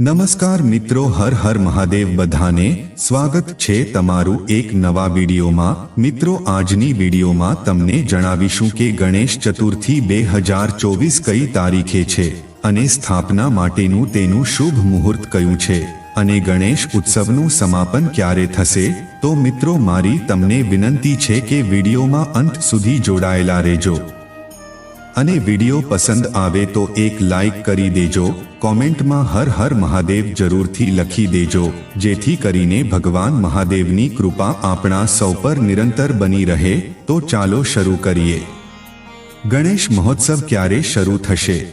નમસ્કાર મિત્રો, હર હર મહાદેવ બધાને સ્વાગત છે તમારું એક નવા વિડીયોમાં. મિત્રો, આજની વિડીયોમાં તમને જણાવીશું કે ગણેશ ચતુર્થી બે હજાર ચોવીસ કઈ તારીખે છે અને સ્થાપના માટેનું તેનું શુભ મુહૂર્ત કયું છે અને ગણેશ ઉત્સવનું સમાપન ક્યારે થશે? તો મિત્રો, મારી તમને વિનંતી છે કે વિડીયોમાં અંત સુધી જોડાયેલા રહેજો. અને વીડિયો પસંદ આવે તો એક લાઈક કરી દેજો, કોમેન્ટમાં હર હર મહાદેવ જરૂરથી લખી દેજો, જેથી કરીને ભગવાન મહાદેવની કૃપા આપણા સૌ પર નિરંતર બની રહે, તો ચાલો શરૂ કરીએ. ગણેશ મહોત્સવ ક્યારે શરૂ થશે?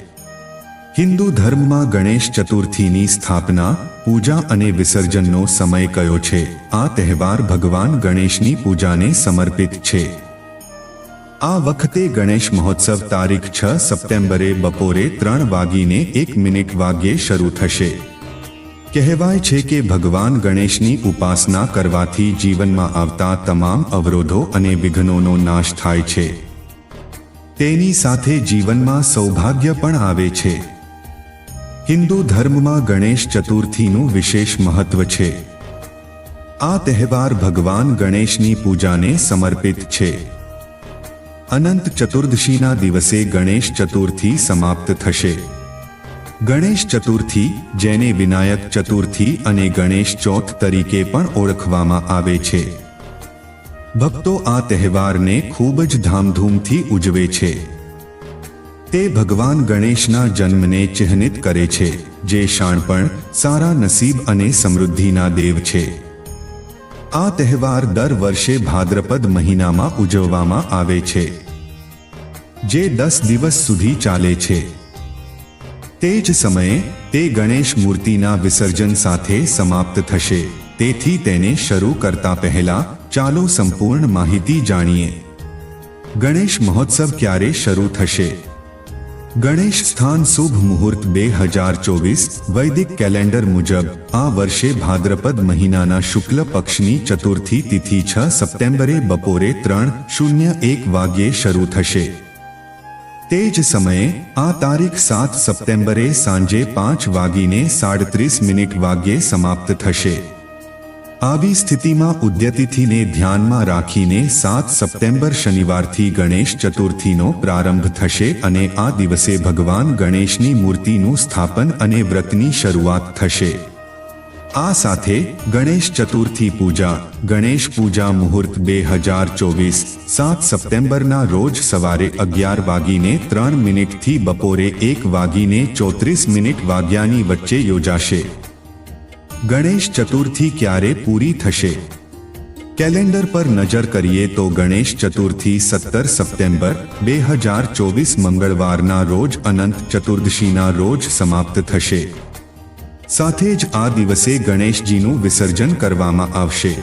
હિન્દુ ધર્મમાં ગણેશ ચતુર્થીની સ્થાપના, પૂજા અને વિસર્જનનો સમય કયો છે? આ તહેવાર ભગવાન ગણેશની પૂજાને સમર્પિત છે. આ વખતે ગણેશ મહોત્સવ તારીખ છ સપ્ટેમ્બરે બપોરે ત્રણ વાગીને એક મિનિટ વાગ્યે શરૂ થશે. કહેવાય છે કે ભગવાન ગણેશની ઉપાસના કરવાથી જીવનમાં આવતા તમામ અવરોધો અને વિઘ્નોનો નાશ થાય છે. તેની સાથે જીવનમાં સૌભાગ્ય પણ આવે છે. હિન્દુ ધર્મમાં ગણેશ ચતુર્થીનું વિશેષ મહત્વ છે. આ તહેવાર ભગવાન ગણેશની પૂજાને સમર્પિત છે. અનંત ચતુર્દશીના દિવસે ગણેશ ચતુર્થી સમાપ્ત થશે. ગણેશ ચતુર્થી, જેને વિનાયક ચતુર્થી અને ગણેશ ચોથ તરીકે પણ ઓળખવામાં આવે છે. ભક્તો આ તહેવારને ખૂબ જ ધામધૂમથી ઉજવે છે. તે ભગવાન ગણેશના જન્મને ચિહ્નિત કરે છે, જે શાણપણ સારા નસીબ અને સમૃદ્ધિના દેવ છે. આ તહેવાર દર વર્ષે ભાદ્રપદ મહિનામાં ઉજવવામાં આવે છે, જે દસ દિવસ સુધી ચાલે છે. તે જ સમયે તે ગણેશ મૂર્તિના વિસર્જન સાથે સમાપ્ત થશે. તેથી તેને શરૂ કરતા પહેલા ચાલો સંપૂર્ણ માહિતી જાણીએ. ગણેશ મહોત્સવ ક્યારે શરૂ થશે? ગણેશ સ્થાન શુભ મુહૂર્ત બે હજાર ચોવીસ, વૈદિક કેલેન્ડર મુજબ, આ વર્ષે ભાદ્રપદ મહિનાના શુક્લ પક્ષની ચતુર્થી તિથિ છ સપ્ટેમ્બરે બપોરે ત્રણ શૂન્ય એક વાગ્યે શરૂ થશે. તે જ સમયે, આ તારીખ સાત સપ્ટેમ્બરે સાંજે પાંચ વાગીને સાડત્રીસ મિનિટ વાગ્યે સમાપ્ત થશે. આવી સ્થિતિમાં ઉદ્યતિથિને ધ્યાનમાં રાખીને સાત સપ્ટેમ્બર શનિવારથી ગણેશ ચતુર્થીનો પ્રારંભ થશે અને આ દિવસે ભગવાન ગણેશની મૂર્તિનું સ્થાપન અને વ્રતની શરૂઆત થશે. આ સાથે ગણેશ ચતુર્થી પૂજા, ગણેશ પૂજા મુહૂર્ત બે હજાર ચોવીસ, સાત સપ્ટેમ્બરના રોજ સવારે અગિયાર વાગીને ત્રણ મિનિટથી બપોરે એક વાગીને ચોત્રીસ મિનિટ વાગ્યાની વચ્ચે યોજાશે. ગણેશ ચતુર્થી ક્યારે પૂરી થશે? કેલેન્ડર પર નજર કરીએ તો ગણેશ ચતુર્થી સત્તર સપ્ટેમ્બર બે હજાર ચોવીસ મંગળવારના રોજ અનંત ચતુર્દશીના રોજ સમાપ્ત થશે. સાથે જ આ દિવસે ગણેશજીનું વિસર્જન કરવામાં આવશે.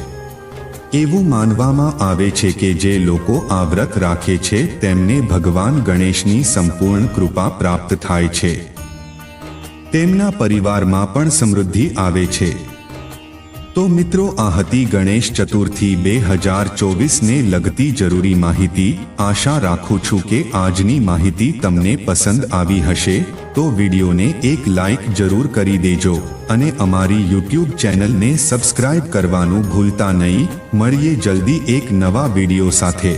એવું માનવામાં આવે છે કે જે લોકો આ વ્રત રાખે છે તેમને ભગવાન ગણેશની સંપૂર્ણ કૃપા પ્રાપ્ત થાય છે. તેમના પરિવારમાં પણ સમૃદ્ધિ આવે છે. તો મિત્રો, આ હતી ગણેશ ચતુર્થી બે હજાર ચોવીસને લગતી જરૂરી માહિતી. આશા રાખું છું કે આજની માહિતી તમને પસંદ આવી હશે. તો વિડીયોને એક લાઈક જરૂર કરી દેજો અને અમારી યુટ્યુબ ચેનલને સબસ્ક્રાઇબ કરવાનું ભૂલતા નહીં. મળીએ જલ્દી એક નવા વીડિયો સાથે.